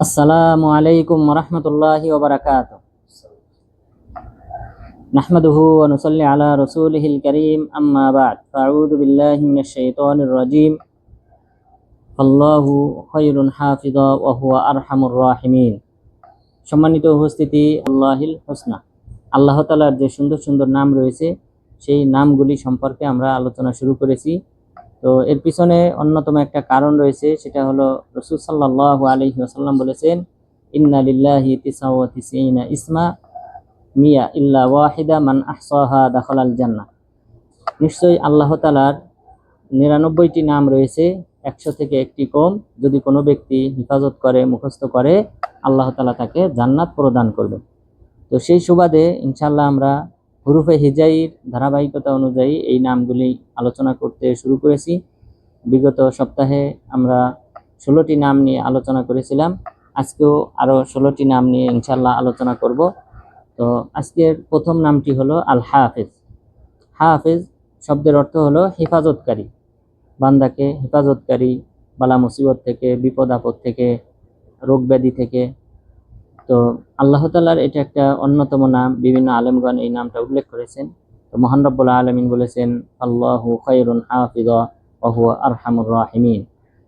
আসসালামু আলাইকুম রহমতুল্লাহি ওবরাকাত نحمده ونصلي على رسوله الكريم أما بعد فأعوذ بالله من الشيطان الرجيم فالله خير حافظا وهو أرحم الراحمين সম্মানিত উপস্থিতি আল্লাহিল হোসনা আল্লাহ তালার যে সুন্দর সুন্দর নাম রয়েছে সেই নামগুলি সম্পর্কে আমরা আলোচনা শুরু করেছি তো এর পিছনে অন্যতম একটা কারণ রয়েছে, সেটা হলো রসুল সাল্লাহ আলহি আসাল্লাম বলেছেন, ইন্না লিল্লাহি তিসাওয়া ইসমা, মিয়া ইল্লা ওয়াহিদা মান আহসাহা দাখলাল জান্না নিশ্চয়ই আল্লাহ তালার নিরানব্বইটি নাম রয়েছে, একশো থেকে একটি কম যদি কোনো ব্যক্তি হেফাজত করে, মুখস্থ করে, আল্লাহ তালা তাকে জান্নাত প্রদান করবে তো সেই সুবাদে ইনশাল্লাহ আমরা হুরুফে হিজাইর ধারাবাহিকতা অনুযায়ী এই নামগুলি আলোচনা করতে শুরু করেছি। বিগত সপ্তাহে আমরা ষোলোটি নাম নিয়ে আলোচনা করেছিলাম। আজকেও আরও ষোলোটি নাম নিয়ে ইনশাল্লাহ আলোচনা করব। তো আজকের প্রথম নামটি হলো আল হাফেজ হাফেজ শব্দের অর্থ হলো হেফাজতকারী। বান্দাকে হেফাজতকারী, বালা মুসিবত থেকে, বিপদ আপদ থেকে রোগ ব্যাধি থেকে তো আল্লাহ তালার এটা একটা অন্যতম নাম। বিভিন্ন আলেমগণ এই নামটা উল্লেখ করেছেন। তো মহান রব্বুল্লাহ আলমিন বলেছেন, আল্লাহু খৈরুন হাফিদ ওহু আরহামুর রাহিমিন।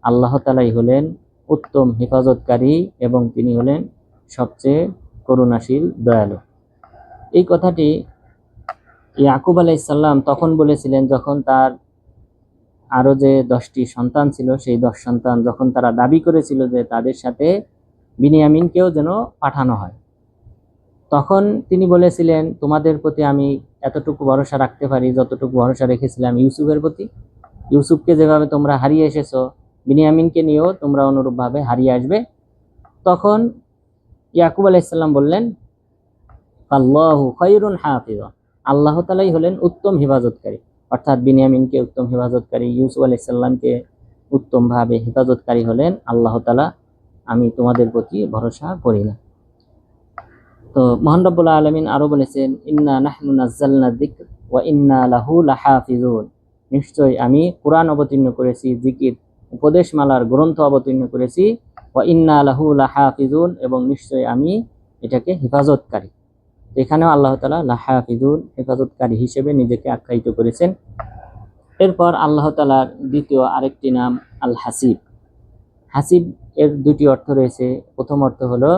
আল্লাহ তালাই হলেন উত্তম হেফাজতকারী এবং তিনি হলেন সবচেয়ে করুণাশীল, দয়ালু। এই কথাটি ইয়াকুব আলাইসাল্লাম তখন বলেছিলেন যখন তার আরও যে দশটি সন্তান ছিল, সেই দশ সন্তান যখন তারা দাবি করেছিল যে তাদের সাথে বিনিয়ামিনকেও যেন পাঠানো হয়। তখন তিনি বলেছিলেন, তোমাদের প্রতি আমি এতটুকু ভরসা রাখতে পারি, যতটুকু ভরসা রেখেছিলাম ইউসুফের প্রতি। ইউসুফকে যেভাবে তোমরা হারিয়ে এসেছ, বিনিয়ামিনকে নিয়েও তোমরা অনুরূপভাবে হারিয়ে আসবে। তখন ইয়াকুব আলাইসাল্লাম বললেন, আল্লাহু খৈরুন হাফিজ। আল্লাহ তালাই হলেন উত্তম হেফাজতকারী। অর্থাৎ বিনিয়ামিনকে উত্তম হেফাজতকারী, ইউসুফ আলাইসাল্লামকে উত্তমভাবে হেফাজতকারী হলেন আল্লাহ তালা। আমি তোমাদের প্রতি ভরসা করি না। তো মোহান আলমিন আরও বলেছেন, ইন্না নাহনু যিকর ওয়া ইন্না লাহু লাহাফিজুন। নিশ্চয় আমি কোরআন অবতীর্ণ করেছি জিকির উপদেশমালার গ্রন্থ অবতীর্ণ করেছি, ওয়া ইন্না লাহু লাহাফিজুন, এবং নিশ্চয় আমি এটাকে হেফাজতকারী। এখানেও আল্লাহ তালা লাহা লাহাফিজুন, হেফাজতকারী হিসেবে নিজেকে আখ্যায়িত করেছেন। এরপর আল্লাহ তালার দ্বিতীয় আরেকটি নাম আল হাসিব হাসিব এর দুটি অর্থ রয়েছে। প্রথম অর্থ হলো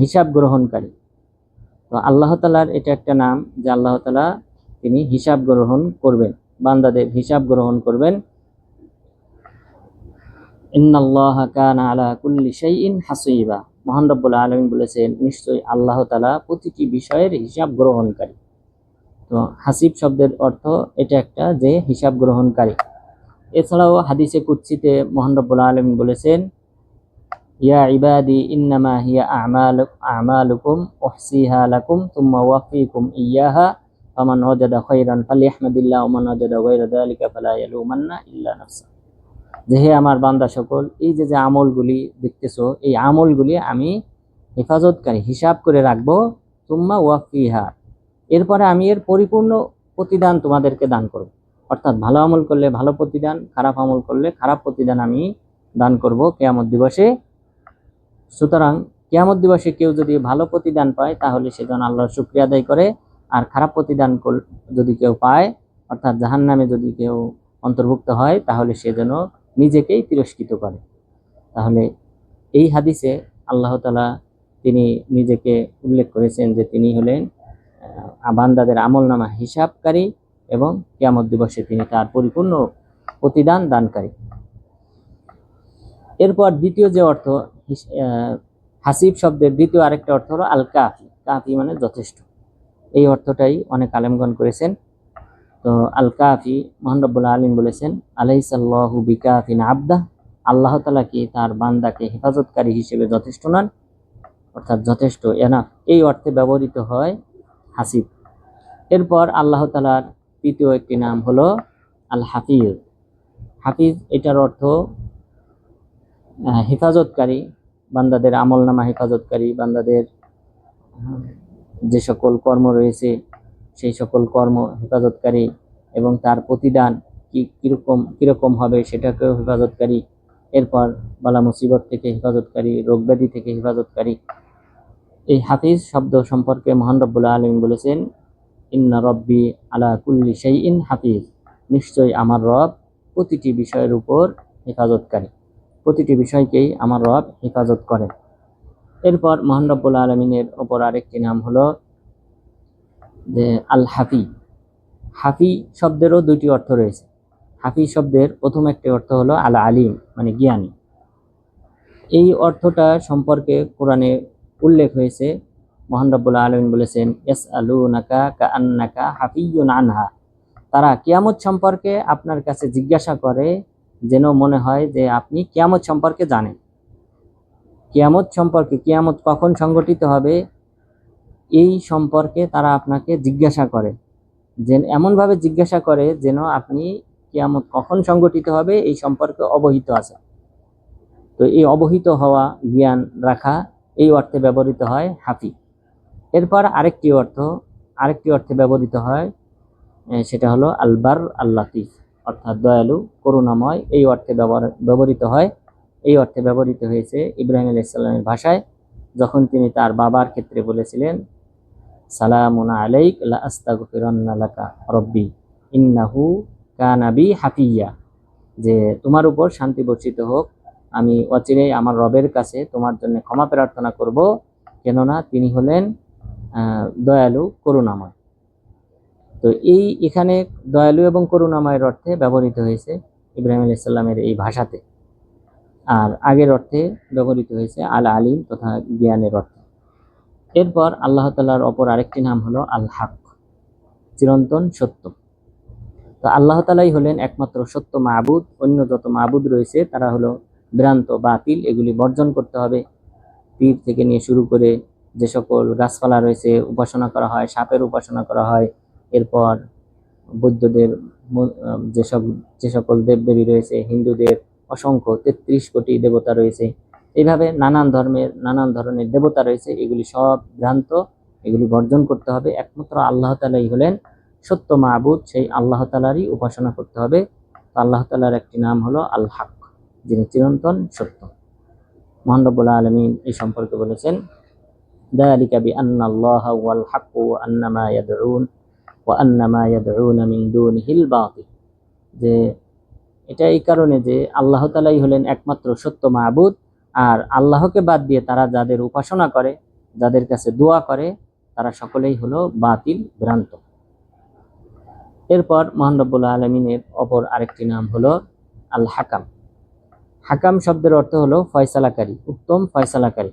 হিসাব গ্রহণকারী। তো আল্লাহ তালার এটা একটা নাম যে আল্লাহ তালা তিনি হিসাব গ্রহণ করবেন, বান্দাদের হিসাব গ্রহণ করবেন। আলমিন বলেছেন, নিশ্চয়ই আল্লাহ তালা প্রতিটি বিষয়ের হিসাব গ্রহণকারী। তো হাসিব শব্দের অর্থ এটা একটা যে হিসাব গ্রহণকারী। এছাড়াও হাদিসে কুচ্ছিতে মোহান রব্বুল আলমিন বলেছেন, ইয়া ইবাদি, ইন্নামা হিয়া আমাল আমালুকুম ওহসিহা লাকুম তুম্মা ওয়াফিকুম ইয়াহা, ফামান ওয়াজাদা খাইরান ফালিয়াহমাদিল্লাহ ওমান ওয়াজাদা গায়রা যালিকা ফালা ইয়ালুমান্না ইল্লা নাফসা। যে হে আমার বান্দা সকল, এই যে যে আমলগুলি দেখতেছো, এই আমলগুলি আমি হেফাজতকারী হিসাব করে রাখব তুম্মা ওয়াফিহা। এরপরে আমি এর পরিপূর্ণ প্রতিদান তোমাদেরকে দান করব। অর্থাৎ ভালো আমল করলে ভালো প্রতিদান, খারাপ আমল করলে খারাপ প্রতিদান আমি দান করব কেয়ামত দিবসে। সুতরাং কেয়ামত দিবসে কেউ যদি ভালো প্রতিদান পায়, তাহলে সে যেন আল্লাহর শুক্রিয়া আদায় করে। আর খারাপ প্রতিদান যদি কেউ পায়, অর্থাৎ জাহান নামে যদি কেউ অন্তর্ভুক্ত হয়, তাহলে সে যেন নিজেকেই তিরস্কৃত করে। তাহলে এই হাদিসে আল্লাহ তালা তিনি নিজেকে উল্লেখ করেছেন যে তিনি হলেন বান্দাদের আমল নামা হিসাবকারী। এবং কিয়ামত দিবসে তিনি তার পরিপূর্ণ প্রতিদান দানকারী। এরপর দ্বিতীয় যে অর্থ হাসিব শব্দের দ্বিতীয় আরেকটা অর্থ হলো আল কাফি কাফি মানে যথেষ্ট। এই অর্থটাই অনেক আলেমগণ করেছেন। তো আল কাফি মোহাম্মবুল্লাহ আলিম বলেছেন, আলাইসাল্লাহু বিকাফিন আবদা। আল্লাহ তালা কি তার বান্দাকে হেফাজতকারী হিসেবে যথেষ্ট নন? অর্থাৎ যথেষ্ট এনাফ এই অর্থে ব্যবহৃত হয় হাসিব। এরপর আল্লাহ তালার তৃতীয় একটি নাম হলো আল হাফিজ হাফিজ এটার অর্থ হেফাজতকারী, বান্দাদের আমল নামা হেফাজতকারী, বান্দাদের যে সকল কর্ম রয়েছে, সেই সকল কর্ম হেফাজতকারী এবং তার প্রতিদান কি, কীরকম কীরকম হবে সেটাকেও হেফাজতকারী। এরপর বালা মুসিবত থেকে হেফাজতকারী রোগ ব্যাধি থেকে হেফাজতকারী। এই হাফিজ শব্দ সম্পর্কে মহান আলম বলেছেন ইন্না রব্বি আলা কুল্লি সেই ইন হাফিজ। নিশ্চয়ই আমার রব প্রতিটি বিষয়ের উপর হেফাজতকারী। প্রতিটি বিষয়কেই আমার রব হেফাজত করে। এরপর মহান রব্বুল আলমিনের ওপর আরেকটি নাম হলো যে আল হাফি হাফি শব্দেরও দুইটি অর্থ রয়েছে। হাফি শব্দের প্রথম একটি অর্থ হলো আল আলিম মানে জ্ঞানী। এই অর্থটা সম্পর্কে কোরআনে উল্লেখ হয়েছে মহান রব্বুল্লাহ আলমিন বলেছেন এস আলু নাকা কা আন্নাকা হাফিউন আনহা। তারা কিয়ামত সম্পর্কে আপনার কাছে জিজ্ঞাসা করে, যেন মনে হয় যে আপনি কিয়ামত সম্পর্কে জানেন। কিয়ামত সম্পর্কে, কিয়ামত কখন সংগঠিত হবে, এই সম্পর্কে তারা আপনাকে জিজ্ঞাসা করে। যে এমনভাবে জিজ্ঞাসা করে, যেন আপনি কিয়ামত কখন সংগঠিত হবে, এই সম্পর্কে অবহিত আছে। তো এই অবহিত হওয়া জ্ঞান রাখা, এই অর্থে ব্যবহৃত হয় হাফি। এরপর আরেকটি অর্থ, আরেকটি অর্থে ব্যবহৃত হয় সেটা হলো আলবার আল্লাতিফ, অর্থাৎ দয়ালু, করুণাময়, এই অর্থে ব্যবহৃত হয়। এই অর্থে ব্যবহৃত হয়েছে ইব্রাহিম আলাইসাল্লামের ভাষায়, যখন তিনি তার বাবার ক্ষেত্রে বলেছিলেন, সালামুন আলাইক লা আস্তাগফিরান্না লাকা রব্বি, ইন্নাহু কানাবি হাফিয়া, যে তোমার উপর শান্তি বর্ষিত হোক, আমি অচিরেই আমার রবের কাছে তোমার জন্য ক্ষমা প্রার্থনা করব, কেননা তিনি হলেন দয়ালু করুণাময়। তো এই এখানে দয়ালু এবং করুণাময়ের অর্থে ব্যবহৃত হয়েছে ইব্রাহিম আলাইসাল্লামের এই ভাষাতে। আর আগের অর্থে ব্যবহৃত হয়েছে আল আলিম তথা জ্ঞানের অর্থে। এরপর আল্লাহ তালার অপর আরেকটি নাম হলো আল হাক, চিরন্তন সত্য। তো আল্লাহ তালাই হলেন একমাত্র সত্য মাহবুদ অন্য যত মাহবুদ রয়েছে তারা হলো ভ্রান্ত, বাতিল, এগুলি বর্জন করতে হবে। পীর থেকে নিয়ে শুরু করে যে সকল গাছপালা রয়েছে, উপাসনা করা হয়, সাপের উপাসনা করা হয়, এরপর বৌদ্ধদের যেসব যে সকল দেবদেবী রয়েছে, হিন্দুদের অসংখ্য তেত্রিশ কোটি দেবতা রয়েছে। এইভাবে নানান ধর্মের, নানান ধরনের দেবতা রয়েছে, এগুলি সব ভ্রান্ত, এগুলি বর্জন করতে হবে। একমাত্র আল্লাহ তালাই হলেন সত্য মাহবুদ সেই আল্লাহ তালারই উপাসনা করতে হবে। আল্লাহ তালার একটি নাম হলো আল হাক যিনি চিরন্তন সত্য। মহানবুল্লাহ আলমিন এই সম্পর্কে বলেছেন ذلك بأن الله هو الحق وأن ما يدعون وأن ما يدعون من دونه الباطل যে এটা এই কারণে যে আল্লাহ তালাই হলেন একমাত্র সত্য মাহবুদ আর আল্লাহকে বাদ দিয়ে তারা যাদের উপাসনা করে যাদের কাছে দোয়া করে তারা সকলেই হলো বাতিল ভ্রান্ত এরপর মহান রব্বুল্লাহ আলমিনের অপর আরেকটি নাম হলো আল হাকাম হাকাম শব্দের অর্থ হলো ফয়সালাকারী উত্তম ফয়সালাকারী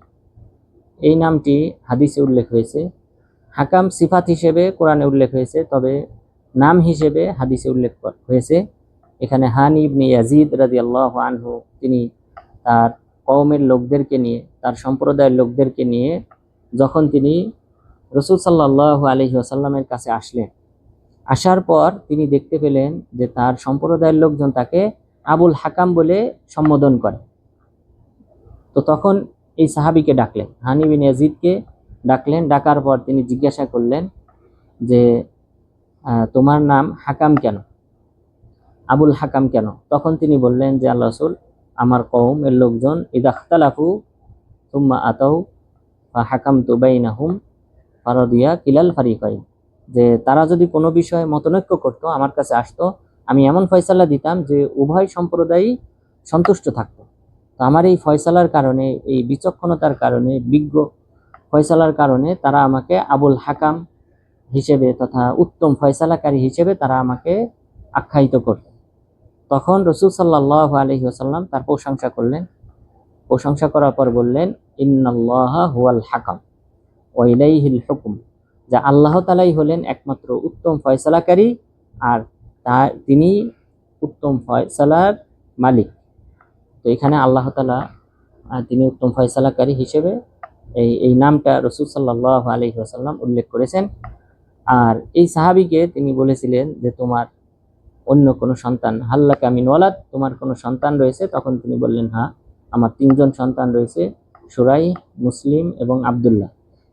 এই নামটি হাদিসে উল্লেখ হয়েছে। হাকাম সিফাত হিসেবে কোরআনে উল্লেখ হয়েছে, তবে নাম হিসেবে হাদিসে উল্লেখ হয়েছে। এখানে হান ইবনে ইয়াজিদ রাদিয়াল্লাহু আনহু, তিনি তার কওমের লোকদেরকে নিয়ে, তার সম্প্রদায়ের লোকদেরকে নিয়ে যখন তিনি রসুল সাল্লাল্লাহু আলহি আসাল্লামের কাছে আসলেন, আসার পর তিনি দেখতে পেলেন যে তার সম্প্রদায়ের লোকজন তাকে আবুল হাকাম বলে সম্বোধন করে। তো তখন এই সাহাবিকে ডাকলেন। হানি বিন ইয়াজিদকে ডাকলেন। ডাকার পর তিনি জিজ্ঞাসা করলেন যে তোমার নাম হাকাম কেন? আবুল হাকাম কেন? তখন তিনি বললেন যে, আল্লাহ রসুল, আমার কৌম এর লোকজন ইদাখতালাফু তুম্মা আতাউ বা হাকাম তুবাইনাহুম ফারদিয়া কিলাল ফারিকাইন। যে, তারা যদি কোনো বিষয়ে মতনৈক্য করতো, আমার কাছে আসতো, আমি এমন ফয়সালা দিতাম যে, উভয় সম্প্রদায়ই সন্তুষ্ট থাকতো। তো আমার এই ফয়সালার কারণে, এই বিচক্ষণতার কারণে, বিজ্ঞ ফয়সালার কারণে তারা আমাকে আবুল হাকাম হিসেবে তথা উত্তম ফয়সালাকারী হিসেবে তারা আমাকে আখ্যায়িত করত তখন রসুল সাল্লাহ আলহি আসাল্লাম তার প্রশংসা করলেন। প্রশংসা করার পর বললেন, ইন্নাল্লাহ হুয়াল হাকাম ওয়াইলাইহিল হুকুম যা আল্লাহ তালাই হলেন একমাত্র উত্তম ফয়সালাকারী আর তা তিনি উত্তম ফয়সালার মালিক। তো এখানে আল্লাহ তালা তিনি উত্তম ফয়সালাকারী হিসেবে এই এই নামটা রসুল সাল্লাহ আলহি আসাল্লাম উল্লেখ করেছেন। আর এই সাহাবিকে তিনি বলেছিলেন যে, তোমার অন্য কোনো সন্তান হাল্লা কামিন ওয়ালাদ, তোমার কোনো সন্তান রয়েছে? তখন তিনি বললেন হ্যাঁ আমার তিনজন সন্তান রয়েছে, সুরাই, মুসলিম এবং আবদুল্লাহ।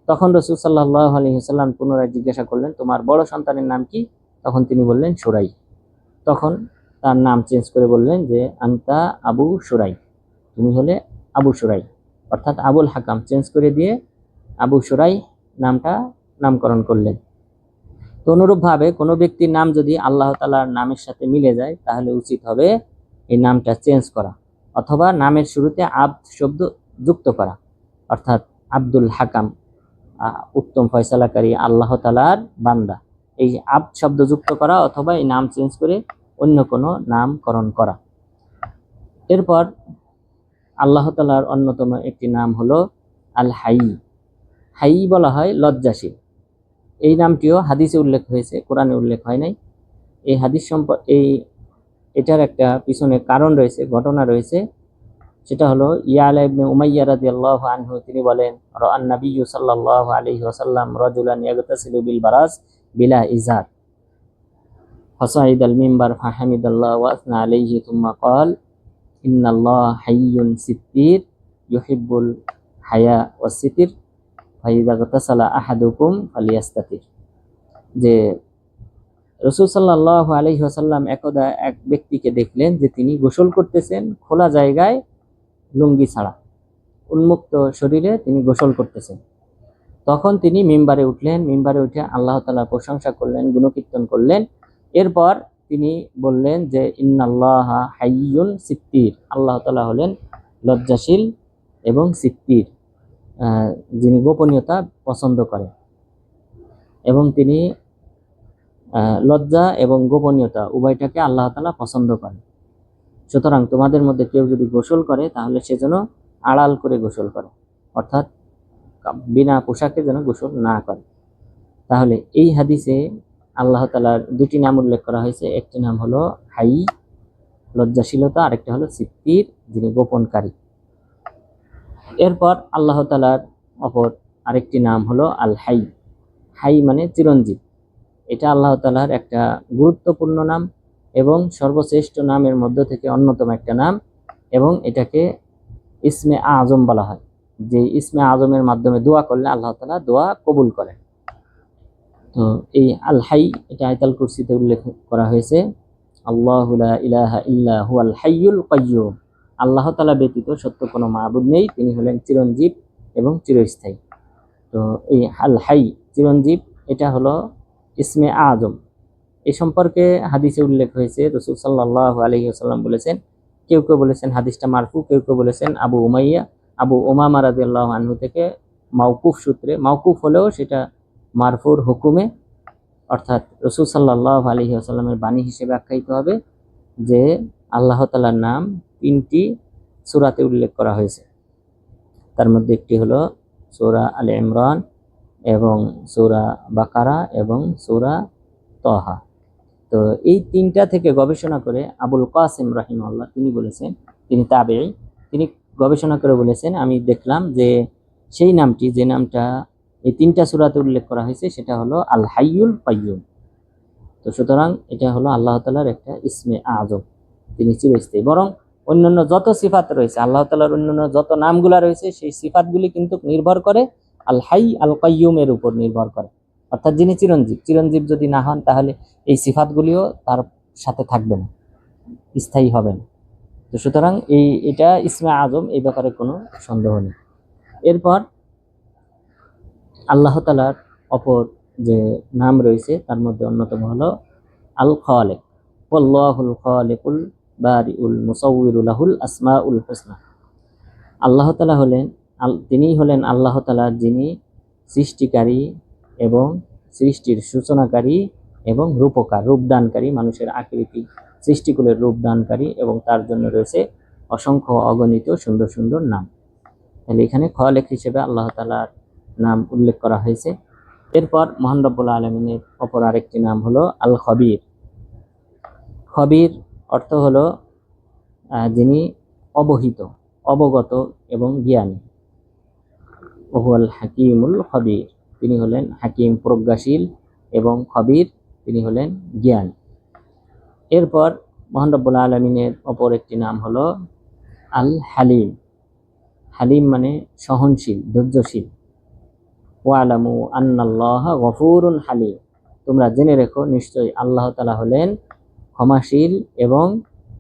তখন রসুল সাল্লাহ আলহিহাল্লাম পুনরায় জিজ্ঞাসা করলেন, তোমার বড় সন্তানের নাম কি? তখন তিনি বললেন, সুরাই। তখন তার নাম চেঞ্জ করে বললেন যে, আন্তা আবু সুরাই। তুমি হলে আবু সুরাই। অর্থাৎ আবুল হাকাম চেঞ্জ করে দিয়ে আবু সুরাই নামটা নামকরণ করলেন। তো অনুরূপভাবে কোনো ব্যক্তির নাম যদি আল্লাহ তালার নামের সাথে মিলে যায়, তাহলে উচিত হবে এই নামটা চেঞ্জ করা অথবা নামের শুরুতে আব শব্দ যুক্ত করা। অর্থাৎ আব্দুল হাকাম উত্তম ফয়সালাকারী আল্লাহ তালার বান্দা। এই আব শব্দ যুক্ত করা অথবা এই নাম চেঞ্জ করে অন্য কোনো নামকরণ করা। এরপর আল্লাহ তালার অন্যতম একটি নাম হলো আল হাই হাই বলা হয় লজ্জাশীল। এই নামটিও হাদিসে উল্লেখ হয়েছে, কোরআনে উল্লেখ হয় নাই। এই হাদিস সম্প, এই, এটার একটা পিছনে কারণ রয়েছে, ঘটনা রয়েছে, সেটা হলো ইয়ালা ইবনে উমাইয়া রাদিয়াল্লাহু আনহু, তিনি বলেন, রাআন নাবিয়্যু সাল্লাল্লাহু আলাইহি ওয়াসাল্লাম রাজুলান ইয়াগতাসিলু বিল বারাস বিলা ইজার فصعد المنبر فحمد الله وأثنى عليه ثم قال إن الله حي ستير يحب الحياء والستر فإذا اغتسل أحدكم فليستتر যে রসুল সাল্লাহ আলহি আসাল্লাম একদা এক ব্যক্তিকে দেখলেন যে তিনি গোসল করতেছেন খোলা জায়গায় লুঙ্গি ছাড়া উন্মুক্ত শরীরে তিনি গোসল করতেছেন তখন তিনি মিম্বারে উঠলেন মিম্বারে উঠে আল্লাহ তালার প্রশংসা করলেন গুণকীর্তন করলেন এরপর তিনি বললেন যে, ইন্নাল্লাহ হাইয়ুন সিত্তির। আল্লাহ তালা হলেন লজ্জাশীল এবং সিত্তির যিনি গোপনীয়তা পছন্দ করেন। এবং তিনি লজ্জা এবং গোপনীয়তা উভয়টাকে আল্লাহ তালা পছন্দ করেন। সুতরাং তোমাদের মধ্যে কেউ যদি গোসল করে, তাহলে সে যেন আড়াল করে গোসল করে, অর্থাৎ বিনা পোশাকে যেন গোসল না করে। তাহলে এই হাদিসে আল্লাহ তালার দুটি নাম উল্লেখ করা হয়েছে। একটি নাম হলো হাই, লজ্জাশীলতা, আরেকটা হলো সিদ্ধির যিনি গোপনকারী। এরপর আল্লাহ তালার অপর আরেকটি নাম হলো আল হাই হাই মানে চিরঞ্জীব। এটা আল্লাহ তালার একটা গুরুত্বপূর্ণ নাম এবং সর্বশ্রেষ্ঠ নামের মধ্য থেকে অন্যতম একটা নাম এবং এটাকে ইসমে আজম বলা হয়। যে ইসমে আজমের মাধ্যমে দোয়া করলে আল্লাহ তালা দোয়া কবুল করেন। তো এই আল হাই, এটা আয়তাল কুরসিতে উল্লেখ করা হয়েছে, আল্লাহ ইলাহা কাইয়ুম। আল্লাহ তালা ব্যতীত সত্য কোনো মাহবুদ নেই, তিনি হলেন চিরঞ্জীব এবং চিরস্থায়ী। তো এই আল হাই, চিরঞ্জীব, এটা হলো ইসমে আজম। এ সম্পর্কে হাদিসে উল্লেখ হয়েছে, রসুল সাল্লাহ আলহি আসাল্লাম বলেছেন, কেউ কেউ বলেছেন হাদিসটা মারফু, কেউ কেউ বলেছেন আবু উমাইয়া। আবু ওমামা আল্লাহ আনহু থেকে মাউকুফ সূত্রে মাউকুফ হলেও সেটা মারফুর হুকুমে, অর্থাৎ রসুল সাল্লাহ আলহি আসাল্লামের বাণী হিসেবে আখ্যায়িত হবে যে আল্লাহ তালার নাম তিনটি সুরাতে উল্লেখ করা হয়েছে। তার মধ্যে একটি হলো সূরা আল ইমরান এবং সূরা বাকারা এবং সূরা তহা তো এই তিনটা থেকে গবেষণা করে আবুল কাসিম রাহিমাল্লাহ তিনি বলেছেন, তিনি তাবেই তিনি গবেষণা করে বলেছেন, আমি দেখলাম যে সেই নামটি, যে নামটা এই তিনটা সূরাতে উল্লেখ করা হয়েছে, সেটা হলো আল হাইয়ুল কাইয়ুম। তো সুতরাং এটা হলো আল্লাহ তালার একটা ইসমে আজম। তিনি চিরস্থায়ী। বরং অন্যান্য যত সিফাত রয়েছে, আল্লাহ তালার অন্যান্য যত নামগুলা রয়েছে, সেই সিফাতগুলি কিন্তু নির্ভর করে আল হাই আল কাইয়ুমের উপর নির্ভর করে। অর্থাৎ যিনি চিরঞ্জীব চিরঞ্জীব যদি না হন, তাহলে এই সিফাতগুলিও তার সাথে থাকবে না, স্থায়ী হবে না। তো সুতরাং এই, এটা ইসমে আজম, এই ব্যাপারে কোনো সন্দেহ নেই। এরপর আল্লাহ তালার অপর যে নাম রয়েছে, তার মধ্যে অন্যতম হলো আল খালেক আল্লাহুল খালেকুল বারিউল মুসাউরুলাহুল আসমা উল হোসনা। আল্লাহ তালা হলেন তিনিই হলেন আল্লাহ তালা যিনি সৃষ্টিকারী এবং সৃষ্টির সূচনাকারী এবং রূপকার, রূপদানকারী, মানুষের আকৃতি, সৃষ্টিকুলের রূপদানকারী এবং তার জন্য রয়েছে অসংখ্য অগণিত সুন্দর সুন্দর নাম। তাহলে এখানে খলেক হিসেবে আল্লাহ তালার নাম উল্লেখ করা হয়েছে। এরপর মহান রব্বুল আলমিনের অপর আরেকটি নাম হলো আল খবির খবির অর্থ হলো যিনি অবহিত, অবগত এবং জ্ঞানী। ওহুয়াল হাকিমুল খবির, তিনি হলেন হাকিম প্রজ্ঞাশীল এবং খবির, তিনি হলেন জ্ঞান। এরপর মহান রব্বুল আলমিনের অপর একটি নাম হলো আল হালিম হালিম মানে সহনশীল, ধৈর্যশীল। ওয়ালামু আন্নাল্লাহ গফুরুন হালিম। তোমরা জেনে রেখো, নিশ্চয়ই আল্লাহ তালা হলেন ক্ষমাশীল এবং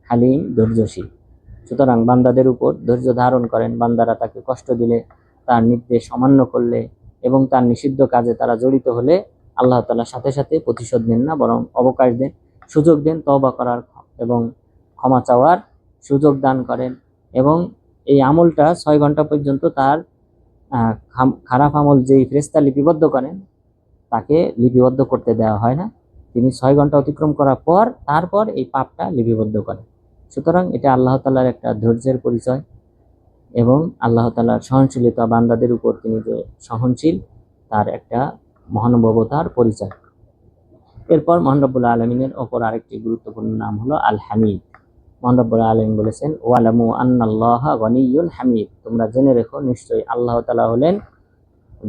হালিম, ধৈর্যশীল। সুতরাং বান্দাদের উপর ধৈর্য ধারণ করেন, বান্দারা তাকে কষ্ট দিলে, তার নির্দেশ অমান্য করলে এবং তার নিষিদ্ধ কাজে তারা জড়িত হলে আল্লাহ তাআলা সাথে সাথে প্রতিশোধ নেন না, বরং অবকাশ দেন, সুযোগ দেন তবা করার এবং ক্ষমা চাওয়ার সুযোগ দান করেন এবং এই আমলটা ছয় ঘণ্টা পর্যন্ত তার খারাপ আমল যেই ফেরেস্তা লিপিবদ্ধ করেন, তাকে লিপিবদ্ধ করতে দেওয়া হয় না। তিনি ছয় ঘণ্টা অতিক্রম করার পর, তারপর এই পাপটা লিপিবদ্ধ করেন। সুতরাং এটা আল্লাহ তালার একটা ধৈর্যের পরিচয় এবং আল্লাহ তালার সহনশীলতা বান্দাদের উপর তিনি যে সহনশীল, তার একটা মহানুভবতার পরিচয়। এরপর মহানরবুল্লা আলমিনের ওপর আরেকটি গুরুত্বপূর্ণ নাম হলো আল হামিদ মহানরবুল্লা আলমিন বলেছেন, ওয়ালামু আন্নাল্লাহ গনিয়ুল হামিদ। তোমরা জেনে রেখো, নিশ্চয়ই আল্লাহ তালা হলেন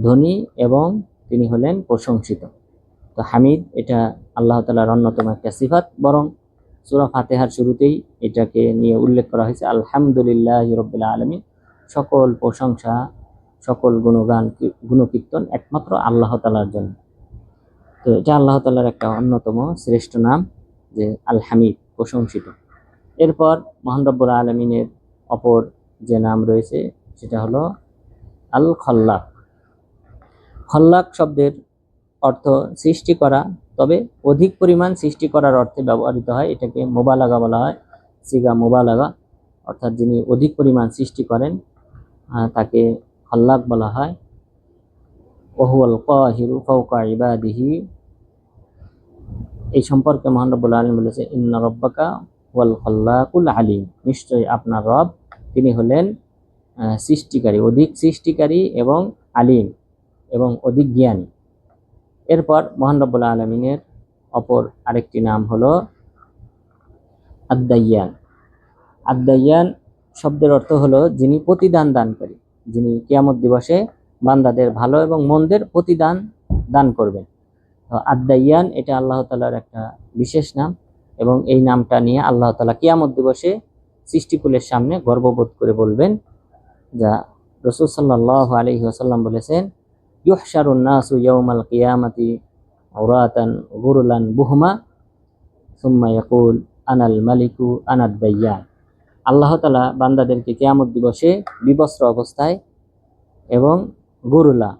ধনী এবং তিনি হলেন প্রশংসিত। তো হামিদ, এটা আল্লাহ তালার অন্যতম একটা সিফাত, বরং সুরা ফাতেহার শুরুতেই এটাকে নিয়ে উল্লেখ করা হয়েছে, আলহামদুলিল্লাহ রবিল্লা আলমী সকল প্রশংসা, সকল গুণগান, গুণকীর্তন একমাত্র আল্লাহ তালার জন্য। তো এটা আল্লাহ তালার একটা অন্যতম শ্রেষ্ঠ নাম, যে আল হামিদ প্রশংসিত। এরপর মহান রব্বুল আলমিনের অপর যে নাম রয়েছে, সেটা হলো আল খল্লাক খল্লাক শব্দের অর্থ সৃষ্টি করা, তবে অধিক পরিমাণ সৃষ্টি করার অর্থে ব্যবহৃত হয়, এটাকে মোবালাগা বলা হয়, সিগা মোবালাগা, অর্থাৎ যিনি অধিক পরিমাণ সৃষ্টি করেন তাকে খল্লাক বলা হয়। ওহুয়াল কাহিরু ফৌকা ইবাদিহি। এই সম্পর্কে মহান রব্বুল আলম বলেছে, ইন্না রব্বাকা ওয়াল খল্লাকুল আলিম। নিশ্চয়ই আপনার রব, তিনি হলেন সৃষ্টিকারী, অধিক সৃষ্টিকারী এবং আলিম এবং অধিক জ্ঞানী। এরপর মহান রব্বুল আলমিনের অপর আরেকটি নাম হলো আদ্দাইয়ান। আদ্দাইয়ান শব্দের অর্থ হলো যিনি প্রতিদান দানকারী, যিনি কিয়ামত দিবসে বান্দাদের ভালো এবং মন্দের প্রতিদান দান করবেন। তো আদ্দাইয়ান, এটা আল্লাহ তালার একটা বিশেষ নাম। এবং এই নামটা নিয়ে আল্লাহ তালা কিয়ামত দিবসে সৃষ্টিকুলের সামনে গর্ববোধ করে বলবেন, যা রসুল সাল্লাহ আলহি আসাল্লাম বলেছেন, ইউহশারুন নাসু ইয়াউমাল কিয়ামাতি আওরাতান গুরুলান বুহমা, সুম্মা ইয়াকুল, আনাল মালিকু আনাদ দাইয়ান আল্লাহ তালা বান্দাদেরকে কিয়ামত দিবসে বিবস্ত্র অবস্থায় এবং গুরুলা,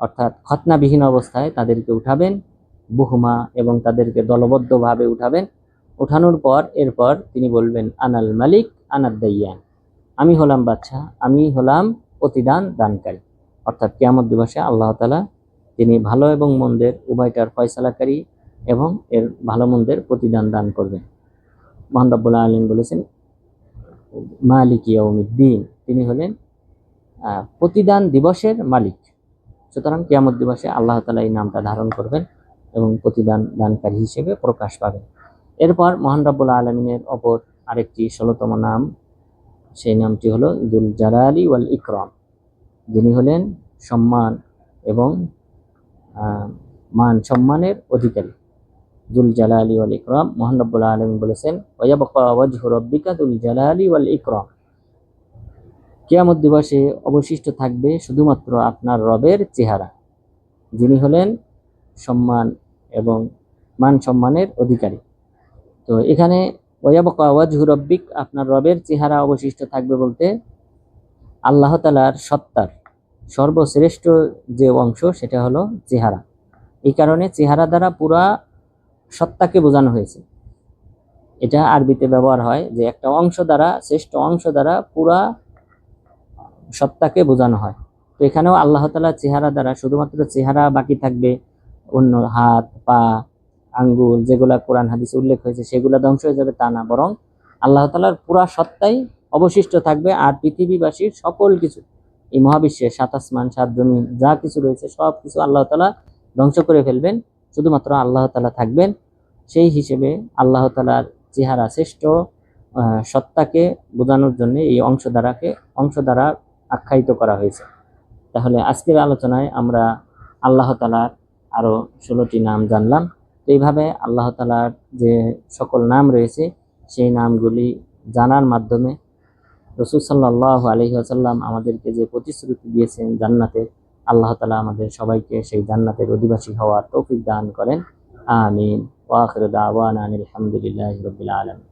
অর্থাৎ খতনাবিহীন অবস্থায় তাদেরকে উঠাবেন, বুহমা এবং তাদেরকে দলবদ্ধভাবে উঠাবেন। উঠানোর পর এরপর তিনি বলবেন, আনাল মালিক, আনাদ দাইয়ান। আমি হলাম বাচ্চা আমি হলাম প্রতিদান দানকারী। অর্থাৎ কেয়ামত দিবসে আল্লাহ তালা তিনি ভালো এবং মন্দের উভয়টার ফয়সালাকারী এবং এর ভালো মন্দের প্রতিদান দান করবেন। মহান রব্বুল্লাহ আলম বলেছেন, মালিক ইয়াউমিদ্দিন। তিনি হলেন প্রতিদান দিবসের মালিক। সুতরাং কেয়ামত দিবসে আল্লাহ তালা এই নামটা ধারণ করবেন এবং প্রতিদান দানকারী হিসেবে প্রকাশ পাবেন। এরপর মহান রব্বুল্লাহ আলমিনের অপর আরেকটি ষোলোতম নাম, সেই নামটি হলো দুল জালালি ওয়াল ইকরম। যিনি হলেন সম্মান এবং মান সম্মানের অধিকারী। দুল জালালি ওয়াল ইকরম, মোহান রব্বুল আলম বলেছেন রব্বিকা দুল জালালি ওয়াল ইকরাম। কিয়ামত দিবসে অবশিষ্ট থাকবে শুধুমাত্র আপনার রবের চেহারা। যিনি হলেন সম্মান এবং মান সম্মানের অধিকারী। তো এখানে রব্বিক, আপনার রবের চেহারা অবশিষ্ট থাকবে বলতে আল্লাহ তালার সত্তার সর্বশ্রেষ্ঠ যে অংশ, সেটা হলো চেহারা। এই কারণে চেহারা দ্বারা পুরা সত্তাকে বোঝানো হয়েছে। এটা আরবিতে ব্যবহার হয় যে একটা অংশ দ্বারা, শ্রেষ্ঠ অংশ দ্বারা পুরা সত্তাকে বোঝানো হয়। তো এখানেও আল্লাহ তালা চেহারা দ্বারা শুধুমাত্র চেহারা বাকি থাকবে, অন্য হাত, পা আঙ্গুল, যেগুলা কোরআন, হাদিসে উল্লেখ হয়েছে, সেগুলা ধ্বংস হয়ে যাবে তা না। বরং আল্লাহ তালার পুরা সত্তাই অবশিষ্ট থাকবে আর পৃথিবীবাসীর সকল কিছু। এই মহাবিশ্বে সাত আসমান, সাত জমিন, যা কিছু রয়েছে, সব কিছু আল্লাহ তালা ধ্বংস করে ফেলবেন। শুধুমাত্র আল্লাহ তালা থাকবেন। সেই হিসেবে আল্লাহ তালার চেহারা শ্রেষ্ঠ সত্তাকে বোঝানোর জন্য এই অংশ দ্বারাকে, অংশ দ্বারা আখ্যায়িত করা হয়েছে। তাহলে আজকের আলোচনায় আমরা আল্লাহ তালার আরও ষোলোটি নাম জানলাম। এইভাবে আল্লাহ তালার যে সকল নাম রয়েছে, সেই নামগুলি জানার মাধ্যমে রসুল সাল্লাহ আলহি আসাল্লাম আমাদেরকে যে প্রতিশ্রুতি দিয়েছেন জান্নাতের, আল্লাহ তালা আমাদের সবাইকে সেই জান্নাতের অধিবাসী হওয়ার তৌফিক দান করেন। আমিন। ওয়াখির আনিল আলহামদুলিল্লাহ রবিল আলম